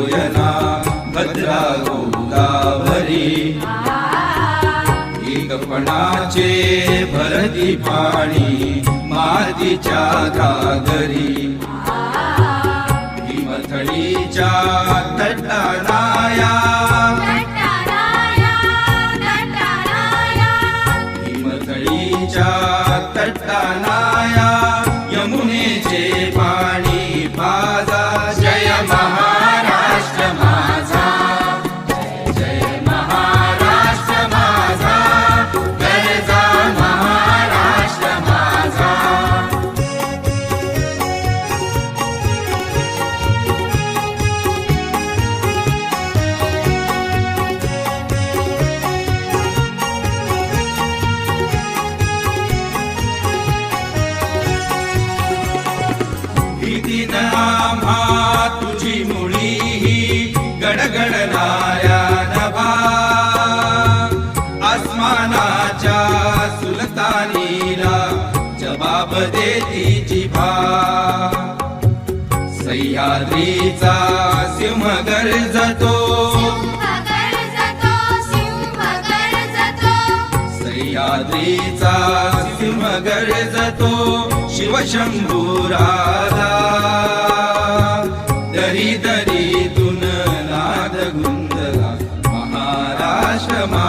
वरदा कोयना भद्रा गोदावरी एकपणाचे भरती पाणी मातीच्या घागरी हिमथडीच्या तटाराया आम्हा तुझी मुळी गडगडणाऱ्या नभा आसमानाच्या सुलतानीला जबाब देती जिभा सह्याद्रीचा सिंह गरजतो सह्याद्रीचा सिंह गरजतो तरी तरी तुन नाद गुंजला महाराष्ट्र मा